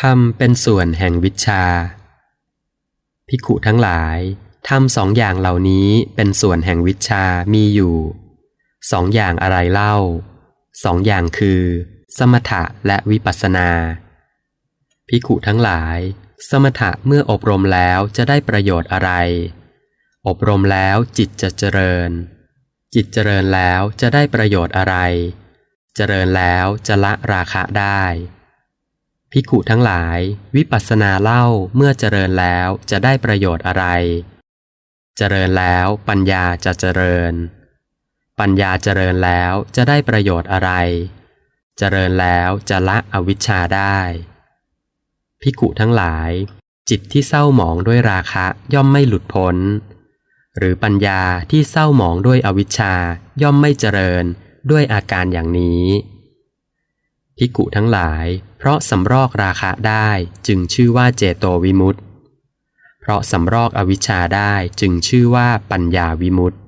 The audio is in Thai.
ธรรมเป็นส่วนแห่งวิชา ภิกขุทั้งหลายธรรมสองอย่างเหล่านี้เป็นส่วนแห่งวิชามีอยู่สองอย่างอะไรเล่าสองอย่างคือ สมถะและวิปัสสนา ภิกขุทั้งหลาย สมถะเมื่ออบรมแล้วจะได้ประโยชน์อะไร อบรมแล้วจิตจะเจริญ จิตเจริญแล้วจะได้ประโยชน์อะไร เจริญแล้วจะละราคะได้ ภิกขุทั้งหลาย วิปัสสนาเล่าเมื่อเจริญแล้วจะได้ประโยชน์อะไร เจริญแล้วปัญญาจะเจริญ ปัญญาเจริญแล้วจะได้ประโยชน์อะไร เจริญแล้วจะละอวิชชาได้ภิกขุทั้งหลาย จิตที่เศร้าหมองด้วยราคะย่อมไม่หลุดพ้น หรือปัญญาที่เศร้าหมองด้วยอวิชชาย่อมไม่เจริญด้วยอาการอย่างนี้ ภิกขุทั้งหลาย เพราะสำรอกราคะได้จึงชื่อว่าเจโตวิมุตต์เพราะสำรอกอวิชชาได้จึงชื่อว่าปัญญาวิมุตต์